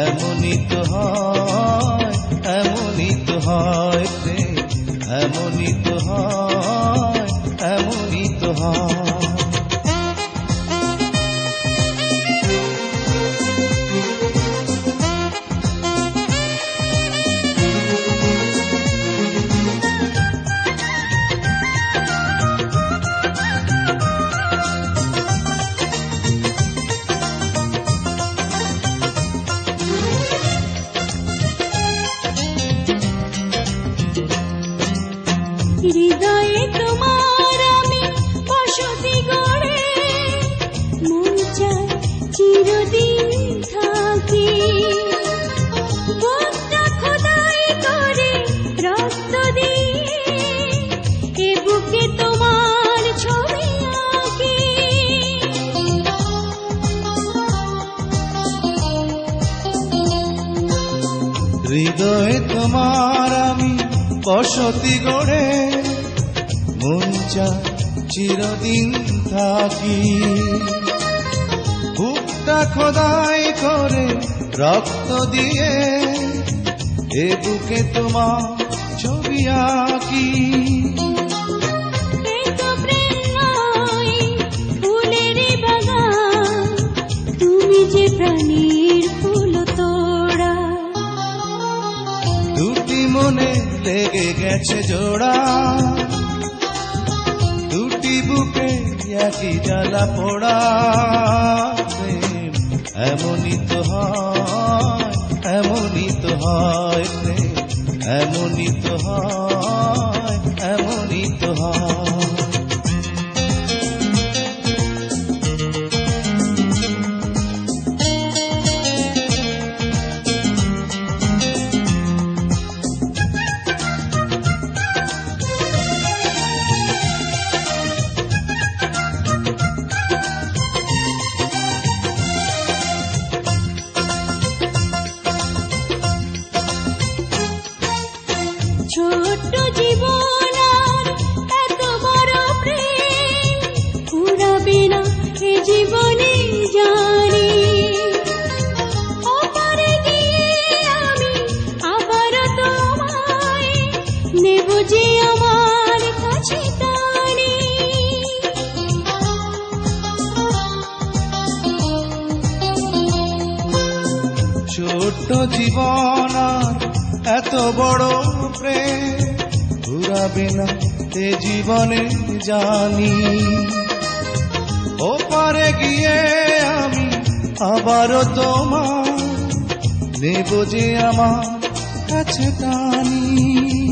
এমনই তো হয় এমনই তো হয়। হৃদয়ে তোমার আমি বসতি গড়ে মন চিরদিন থাকি। বুকটা খোদাই করে রক্ত দিয়ে এ বুকে তোমার ছবি আঁকি। মনে লেগে গেছে জোড়া। দুটি বুকে একই জ্বালা পোড়া। এমনই তো হয় এমনই তো হয় এমনই তো হয়। ছোট্ট জীবন এত বড় প্রেম ফুরাবে না এ জীবনে জানি। ও পারে গিয়ে আমি আবারও তোমার নেব যে আমার কাছে টানি।